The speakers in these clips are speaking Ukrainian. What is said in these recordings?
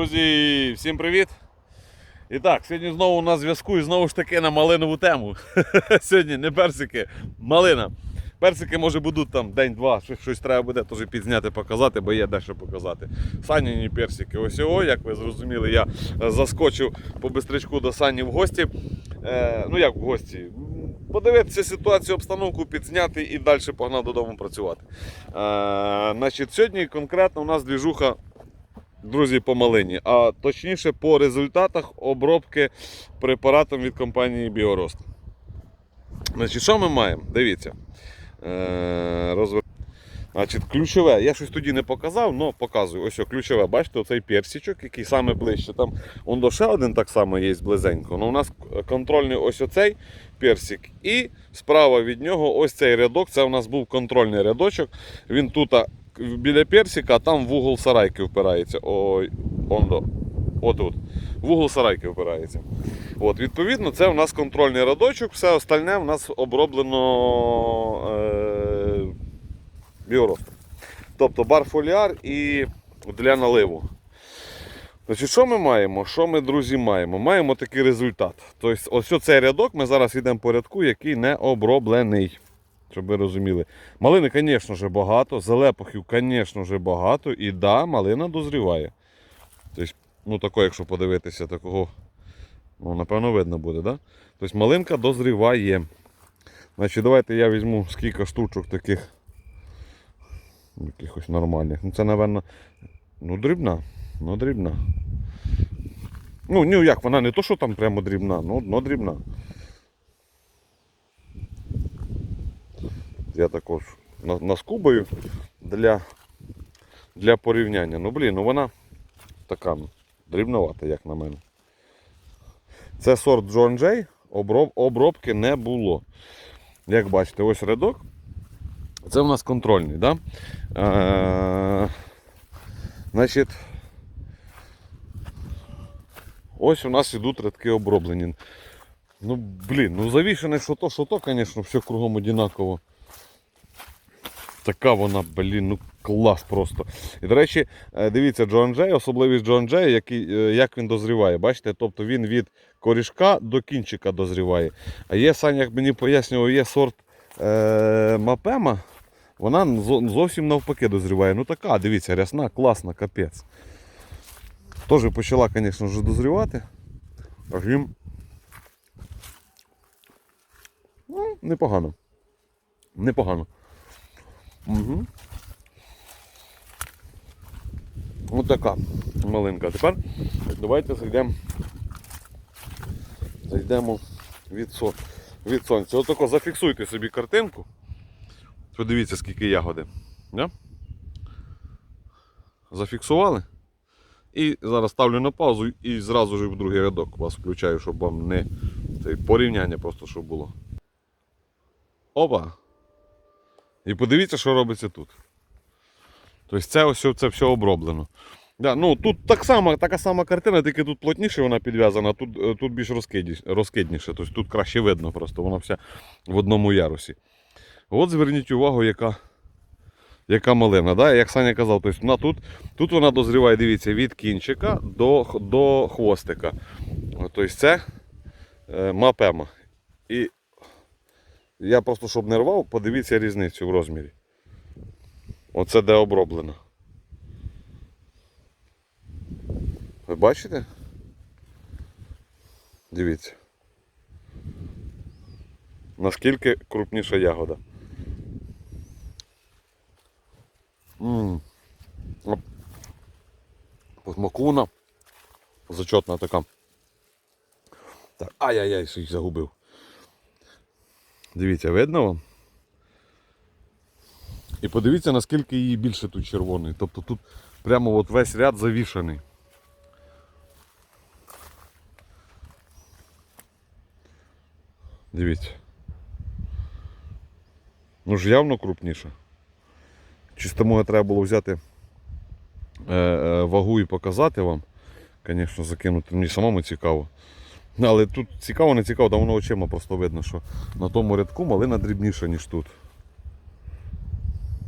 Друзі, всім привіт! І так, сьогодні знову у нас зв'язку і знову ж таки на малинову тему. сьогодні не персики, малина. Персики, може, будуть там день-два, щось, щось треба буде теж підзняти, показати, бо є дещо показати. Саніні персики. Ось його, як ви зрозуміли, я е, заскочив по бистричку до Сані в гості. Е, ну як в гості? Подивитися ситуацію, обстановку, підзняти і далі погнав додому працювати. Е, значить, сьогодні конкретно у нас двіжуха друзі, по малині, а точніше по результатах обробки препаратом від компанії Біорост. Значить, що ми маємо? Дивіться. Е, розвер... Значить, ключове, я щось тоді не показав, але показую. Ось о, ключове, бачите, оцей персичок, який саме ближче. Там он до ще один так само є близенько. Ну, у нас контрольний ось оцей персик. І справа від нього ось цей рядок. Це у нас був контрольний рядочок. Він тут біля персика, а там в угол сарайки впирається. Ой, он до. Отут. В угол сарайки впирається. От, відповідно, це у нас контрольний радочок, все остальне у нас оброблено е, біоростом. Тобто барфоліар і для наливу. Значить, Що ми маємо? Що ми, друзі, маємо? Маємо такий результат. Тобто, ось цей рядок ми зараз йдемо по рядку, який не оброблений. Щоб ви розуміли. Малини, звісно ж, багато, залепахів, звісно ж, багато. І да, малина дозріває. Тобто, ну тако, якщо подивитися, такого, ну, напевно, видно буде, да? Тобто малинка дозріває. Значить, давайте я візьму скільки штучок таких. Якихось нормальних. Ну це, напевно, ну дрібна. Ну дрібна. Ну, ну як, вона не то, що там прямо дрібна, ну, ну дрібна. Я також на- наскубаю для, для порівняння. Ну, блін, ну вона така дрібновата, як на мене. Це сорт Джон Джей, оброб, обробки не було. Як бачите, ось рядок. Це у нас контрольний, да? Е, значить, ось у нас ідуть рядки оброблені. Ну, блін, ну завішене що то, що то, звісно, все кругом однаково. Така вона, блін, ну клас просто. І, до речі, е, дивіться, Джон Джей, особливість Джон Джей, який, е, як він дозріває. Бачите, тобто він від корішка до кінчика дозріває. А є, Саня, як мені пояснював, є сорт е, Мапема, вона зовсім навпаки дозріває. Ну така, дивіться, рясна, класна, капець. Теж почала, звісно, вже дозрівати. Аж ну, непогано. Непогано. Угу. Ось така малинка. Тепер давайте зайдемо. Зайдемо від, со... від сонця. Отако зафіксуйте собі картинку. Подивіться, скільки ягоди. Да? Зафіксували. І зараз ставлю на паузу і зразу ж в другий рядок вас включаю, щоб вам не це порівняння просто щоб було. Опа! І подивіться, що робиться тут. Тобто це ось це все оброблено. Да, ну, тут так само, така сама картина, тільки тут плотніше вона підв'язана, тут, е, тут більш розкидніше. Тобто тут краще видно, просто вона вся в одному ярусі. От зверніть увагу, яка, яка малина. Да? Як Саня казав, тобто вона тут, тут вона дозріває, дивіться, від кінчика до, до хвостика. Тобто це е, мапема. І я просто, щоб не рвав, подивіться різницю в розмірі. Оце де оброблено. Ви бачите? Дивіться. Наскільки крупніша ягода. Ммм. Посмакуна. Зачетна така. Так, ай-яй-яй, щось загубив. Дивіться, видно вам? І подивіться, наскільки її більше тут червоний. Тобто тут прямо от весь ряд завішаний. Дивіться. Ну ж явно крупніше. Чисто може треба було взяти е, е, вагу і показати вам. Звісно, закинути. Мені самому цікаво. Але тут цікаво, не цікаво, там воно очима просто видно, що на тому рядку малина дрібніша, ніж тут.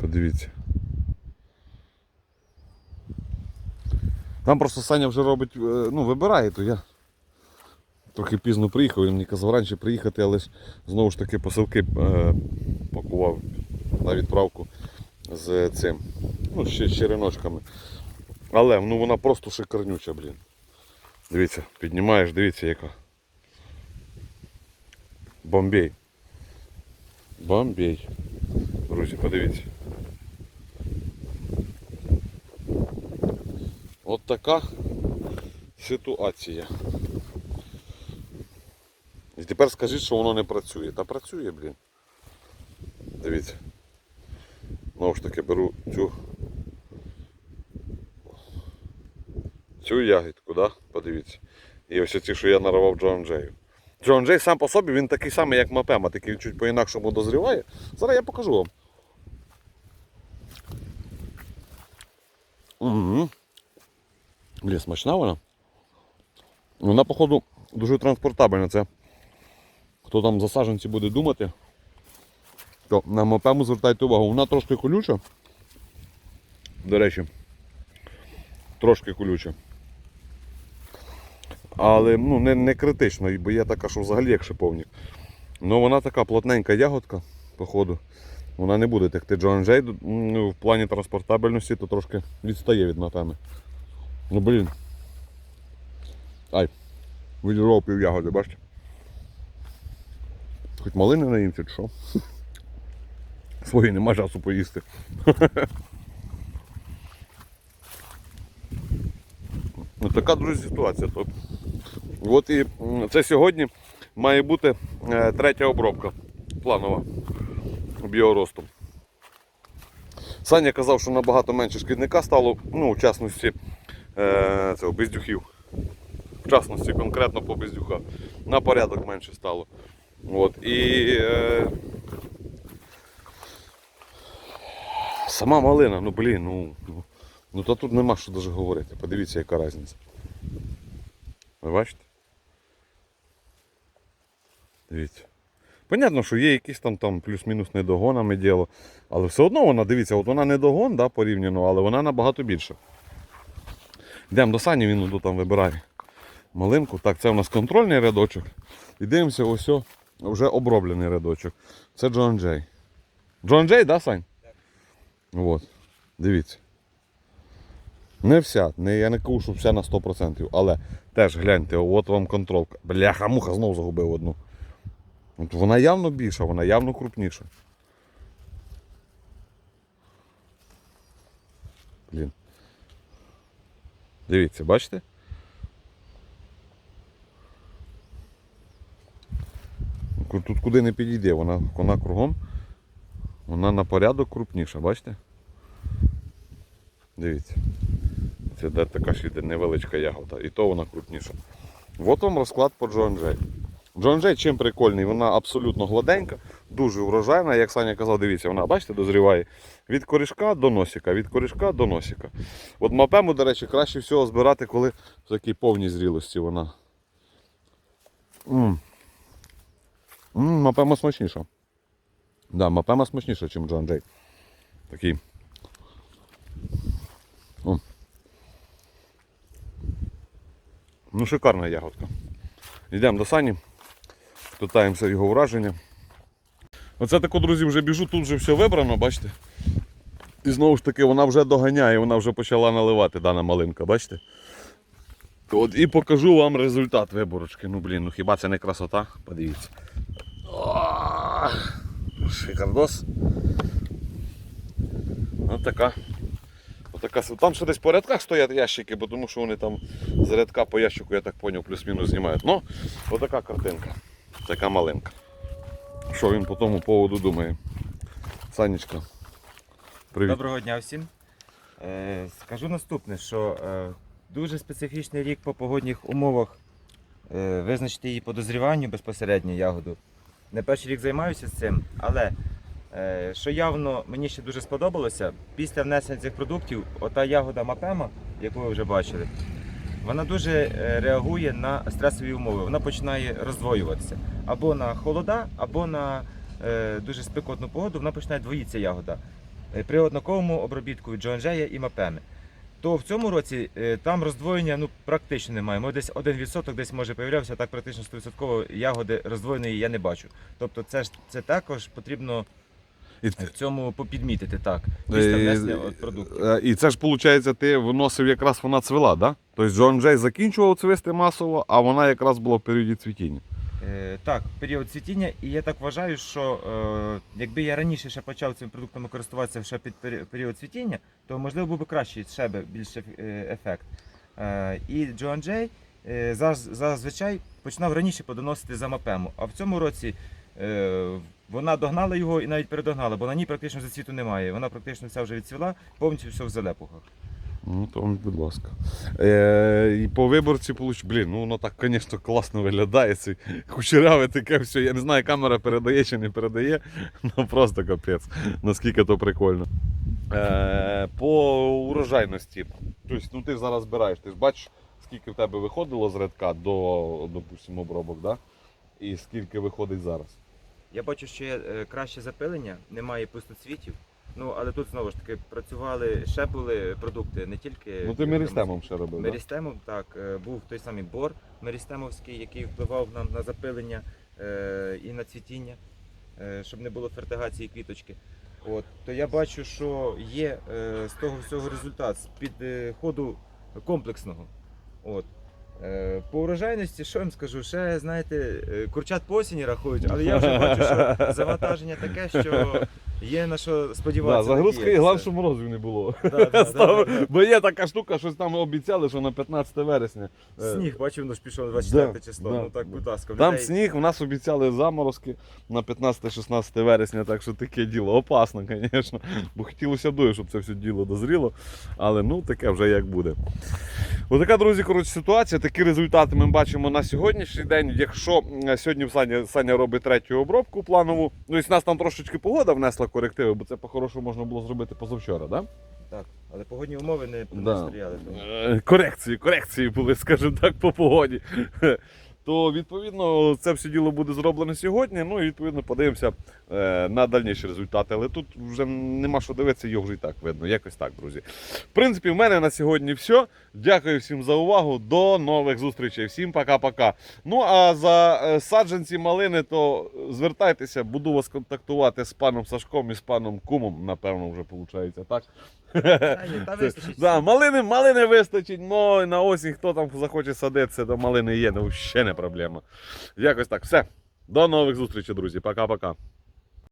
Подивіться. Там просто Саня вже робить, е, ну, вибирає, то я трохи пізно приїхав, він мені казав раніше приїхати, але ж знову ж таки посилки е, пакував на відправку з цим. Ну, ще з череночками. Але ну, вона просто шикарнюча, блін. Дивіться, піднімаєш, дивіться яка. Бомбей. Бомбей. Друзі, подивіться. От така ситуація. І тепер скажіть, що воно не працює. Та працює, блін. Дивіться. Знову ж таки беру цю цю ягідку, да? подивіться. І ось ці, що я нарвав Джон Джею. Джон Джей сам по собі він такий самий, як Мапема, він чуть по-інакшому дозріває. Зараз я покажу вам. Угу. Блін, смачна вона. Вона, походу, дуже транспортабельна. Це хто там за саджанці буде думати, то на мопему звертайте увагу. Вона трошки колюча. До речі, трошки колюча. Але ну, не, не критично, бо є така, що взагалі як шиповник. Ну вона така плотненька ягодка, походу. Вона не буде текти Джон. Ну, в плані транспортабельності то трошки відстає від напевне. Ну блін. Ай, відірвав пів ягоди, бачите? Хоч малини наїмся, чи що? Свої нема часу поїсти. Ну, така, друзі, ситуація. Тобто, от і це сьогодні має бути е, третя обробка планова біоростом. Саня казав, що набагато менше шкідника стало, ну, в частності е, цього, бездюхів. В частності конкретно по бездюхах. На порядок менше стало. От, і е, сама малина, ну блін, ну, ну, ну та тут нема що даже говорити. Подивіться, яка різниця. Ви бачите? Дивіться. Понятно, що є якісь там, там плюс-мінус недогонами діло. Але все одно вона, дивіться, от вона не догон, да, порівняно, але вона набагато більша. Йдемо до Сані, він тут там вибирає малинку. Так, це у нас контрольний рядочок. І дивимося, ось о, вже оброблений рядочок. Це Джон Джей. Джон Джей, да, Сань? Так. От. Дивіться. Не вся, не, я не кажу, що вся на 100%, але теж гляньте, от вам контролка. Бляха, муха знову загубив одну. От вона явно більша, вона явно крупніша. Блін. Дивіться, бачите? Тут куди не підійде, вона, вона кругом. Вона на порядок крупніша, бачите? Дивіться. Це де така ще невеличка ягода. І то вона крупніша. От вам розклад по Джон Джей. Джон Джей чим прикольний, вона абсолютно гладенька, дуже врожайна, як Саня казав, дивіться, вона, бачите, дозріває від корішка до носика, від корішка до носика. От мапему, до речі, краще всього збирати, коли в такій повній зрілості вона. М. М, мапема смачніша. Да, мапема смачніша, ніж Джон Джей. Такий. О. Ну, шикарна ягодка. Йдемо до Сані, питаємося його враження. Оце тако, друзі, вже біжу, тут вже все вибрано, бачите? І знову ж таки вона вже доганяє, вона вже почала наливати дана малинка, бачите? От і покажу вам результат виборочки. Ну блін, ну хіба це не красота? Подивіться. Шикардос. Ось така. Отака, там ще десь по рядках стоять ящики, бо тому що вони там з рядка по ящику, я так зрозумів, плюс-мінус знімають. Ну, отака картинка. Така маленька. Що він по тому поводу думає? Санечка. Привіт. Доброго дня всім. Е, скажу наступне, що е, дуже специфічний рік по погодних умовах. Е, визначити її по дозріванню безпосередньо ягоду. Не перший рік займаюся з цим, але е, що явно мені ще дуже сподобалося, після внесення цих продуктів, ота ягода мапема, яку ви вже бачили, вона дуже е, реагує на стресові умови. Вона починає роздвоюватися. Або на холода, або на е, дуже спекотну погоду, вона починає двоїться ягода. Е, При однаковому обробітку від Джоанжея і мапеми. то в цьому році там роздвоєння ну, практично немає. Може, десь один відсоток десь може появлявся, так практично 100% ягоди роздвоєної я не бачу. Тобто це ж це також потрібно І, в цьому попідмітити так. Після внесення от продуктів. Е, і це ж виходить, ти виносив якраз вона цвела, да? Тобто Джон Джей закінчував цвісти масово, а вона якраз була в періоді цвітіння. Е, так, період цвітіння, і я так вважаю, що е, якби я раніше ще почав цими продуктами користуватися ще під період цвітіння, то можливо був би кращий ще більш е, ефект. Е, і Джоан Джей е, зазвичай починав раніше подоносити за мапему. А в цьому році е, вона догнала його і навіть передогнала, бо на ній практично зацвіту немає. Вона практично вся вже відцвіла, повністю все в залепухах. Ну, то, будь ласка. Е, і по виборці получ... Блін, ну воно так, звісно, класно виглядає. Це кучеряве таке все. Я не знаю, камера передає чи не передає. Ну просто капець. Наскільки то прикольно. Е, по урожайності. Тобто, ну ти зараз збираєш, ти ж бачиш, скільки в тебе виходило з рядка до, допустимо, обробок, да? і скільки виходить зараз. Я бачу, що є е, краще запилення, немає пустоцвітів. Ну, але тут знову ж таки працювали, ще були продукти, не тільки. Ну ти мерістемом ще робив. Мерістемом, так, е, був той самий бор мерістемовський, який впливав нам на запилення е, і на цвітіння, щоб не було фертигації квіточки. От, то я бачу, що є з того всього результат з під е, ходу комплексного. От. Е, По урожайності, що я вам скажу, ще знаєте, е, курчат по осені рахують, але я вже бачу, що завантаження таке, що є на що Да, сподіватися. загрузка і надіятися. головне, що морозів не було. Да, да, да, Став- да, да. Бо є така штука, щось там обіцяли, що на 15 вересня. Е, Сніг, бачив, ну ж пішов 24 Да, число. да, ну так, да. будь ласка, в Там людей- сніг, у нас обіцяли заморозки на 15-16 вересня, так що таке діло опасно, звісно. Бо хотілося б, щоб це все діло дозріло. Але ну таке вже як буде. Отака, друзі, коротше, ситуація. Такі результати ми бачимо на сьогоднішній день. Якщо м, сьогодні Саня, Саня робить третю обробку планову, ну і нас там трошечки погода внесла корективи, бо це по-хорошому можна було зробити позавчора, так? Да? Так, але погодні умови не, не Да. тому. Е, корекції, корекції були, скажімо так, по погоді. То відповідно це все діло буде зроблено сьогодні. Ну і відповідно подивимося на дальніші результати. Але тут вже нема що дивитися, його вже і так видно. Якось так, друзі. В принципі, в мене на сьогодні все. Дякую всім за увагу. До нових зустрічей. Всім пока-пока. Ну а за е, саджанці малини, то звертайтеся, буду вас контактувати з паном Сашком і з паном Кумом. Напевно, вже виходить, так? Та вистачить. Да, малини, малини вистачить, но на осінь хто там захоче садитися, то малини є, ну ще не проблема. Якось так, все. До нових зустрічей, друзі. Пока-пока.